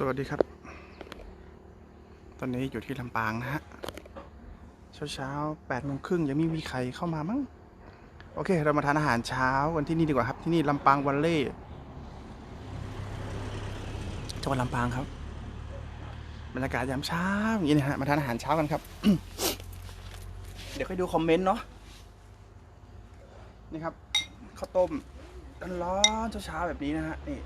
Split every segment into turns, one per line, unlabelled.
สวัสดีครับ ตอนนี้อยู่ที่ลำปางนะฮะ เช้าเช้าแปดโมงครึ่งยังไม่มีใครเข้ามามั้ง โอเค เรามาทานอาหารเช้ากันที่นี่ดีกว่าครับ ที่นี่ลำปางวันเล่จังหวัดลำปางครับ บรรยากาศยามเช้าอย่างนี้นะฮะ มาทานอาหารเช้ากันครับ เดี๋ยวค่อยดูคอมเมนต์เนาะ นี่ครับข้าวต้มร้อนๆเช้าๆแบบนี้นะฮะ นี่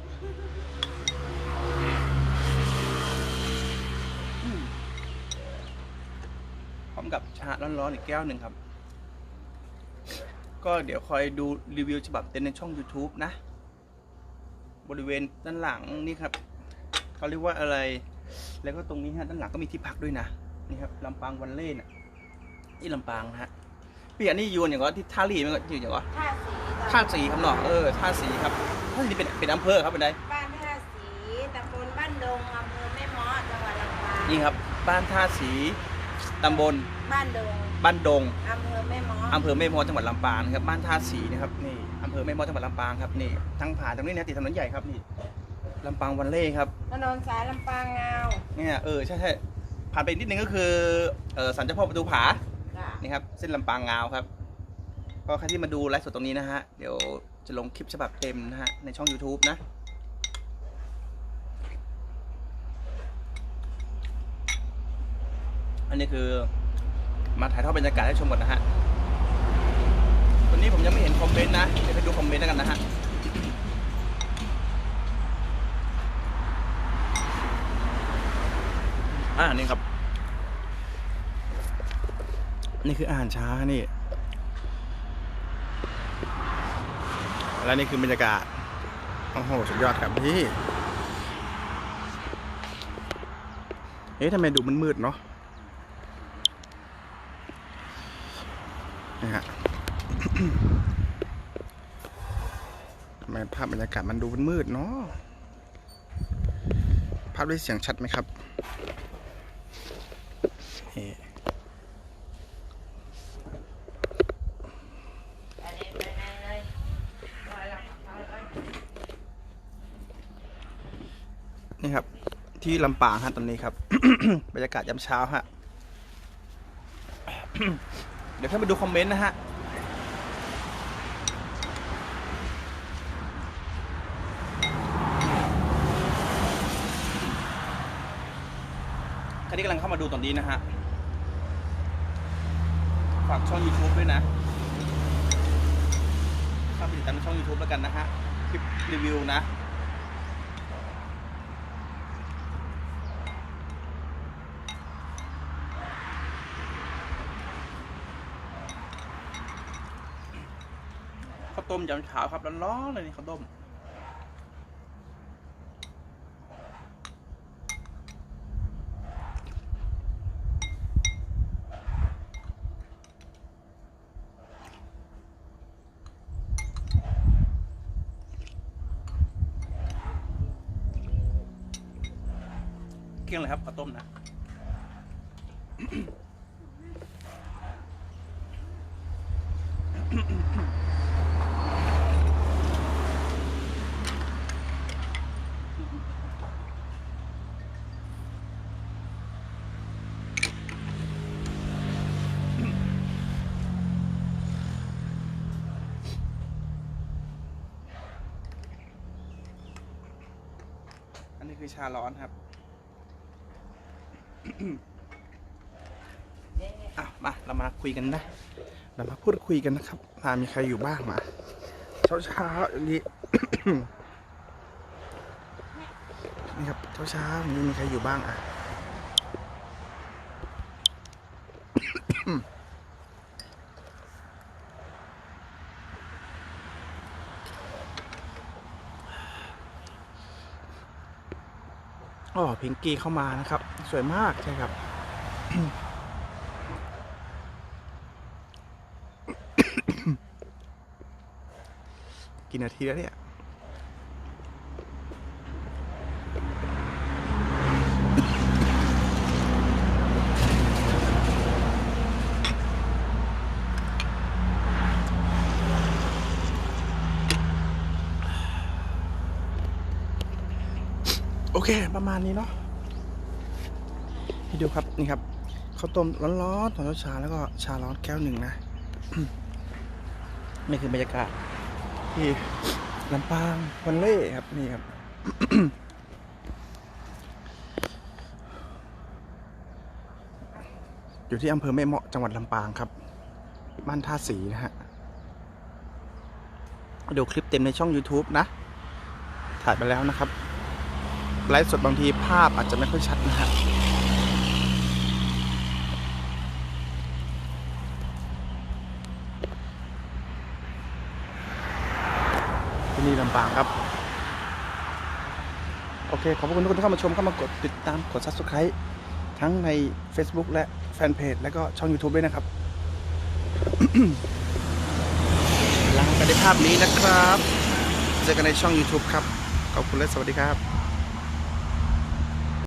พร้ อมกับชาร้อนๆอีกแก้วหนึ่งครับ ก็เดี๋ยวคอยดูรีวิวฉบับเต็มในช่อง YouTube นะ บริเวณด้านหลังนี่ครับเขาเรียกว่าอะไร แล้วก็ตรงนี้ฮะด้านหลังก็มีที่พักด้วยนะนี่ครับลำปางวันเล่น่ะนี่ลำปางนะฮะพี่อันนี้อยวนอย่างว่าที่ท่าลีมันก็อยู่อย่างว่า
ท่าสี
ท่าสีครับเนาะเออท่าสีครับท่าสีเป็นเป็นอำเภอครับเป็นได
บ้านท่าสีตำบลบ้านดงอำเภอแม่เมาะจังหวัดลำปาง
นี่ครับ บ้านท่าสี ตำบล
บ้านดง
บ้านดง
อำเภอแม่เมาะ
อำเภอแม่มอจังหวัดลำปางนะครับบ้านท่าสีนะครับนี่อำเภอแม่มอจังหวัดลำปางครับนี่ทางผ่านตรงนี้นะติดถนนใหญ่ครับนี่ลำปางวันเล่ครับ
ถนนสายลำปางงาว
เนี่ยเออใช่ใช่ผ่านไปนิดนึงก็คือเออสันเจ้าพ่อประตูผา
จ้ะ
นี่ครับเส้นลำปางงาวครับ ก็ใครที่มาดูไลฟ์สดตรงนี้นะฮะเดี๋ยวจะลงคลิปฉบับเต็มนะฮะในช่อง YouTube นะ อันนี้คือมาถ่ายทอดบรรยากาศให้ชมก่อนนะฮะวันนี้ผมยังไม่เห็นคอมเมนต์นะเดี๋ยวไปดูคอมเมนต์ด้วกันนะฮะอ่านี่ครับ นี่คืออาหารช้านี่ แล้วนี่คือบรรยากาศ โอ้โห สุดยอดครับพี่ เอ๊ะทำไมดูมันมืดๆเนาะ นี่ฮะทำไมภาพบรรยากาศมันดูมืดเนาะภาพด้วยเสียงชัดไหมครับนี่ครับ ที่ลำปางฮะตอนนี้ครับ บรรยากาศยามเช้าฮะ ดี๋ยวท่มาดูคอมเมนต์นะฮะใครที่กำลังเข้ามาดูตอนนี้นะฮะ ฝากช่อง YouTube ด้วยนะเข้าไปติดตามช่อง YouTube แล้วกันนะฮะ คลิปรีวิวนะาวต้มยำเช้าครับร้อนๆเลยนี่ข้าวต้มเกี้ยงเลยครับข้าวต้มนะอันนี้ คือชาร้อนครับอะมาเรามาคุยกันนะเรามาพูดคุยกันนะครับมามีใครอยู่บ้างมา เช้าเช้าๆอย่างนี้นี่ครับเช้าเช้าๆอย่างนี้มีใครอยู่บ้างอะ อ๋อพิงกี้เข้ามานะครับ สวยมากใช่ครับ กี่นาทีแล้วเนี่ย โอเค ประมาณนี้เนาะพี่ดูครับนี่ครับข้าวต้มร้อนๆตอนเช้าแล้วก็ชาร้อนแก้วหนึ่งนะนี่คือบรรยากาศที่ลำปางวันเล่ครับนี่ครับอยู่ที่อำเภอแม่เมาะจังหวัดลำปางครับ บ้านท่าสีนะฮะดูคลิปเต็มในช่อง YouTube นะ ถ่ายไปแล้วนะครับ ไลฟ์สดบางทีภาพอาจจะไม่ค่อยชัดนะฮะที่นี่ลำปางครับ โอเค ขอบคุณทุกคนที่เข้ามาชม เข้ามากดติดตามกด Subscribe ทั้งใน Facebook และแฟนเพจและก็ช่อง YouTube ด้วยนะครับลาไปในภาพนี้นะครับ เจอกันในช่อง YouTube ครับ ขอบคุณและสวัสดีครับ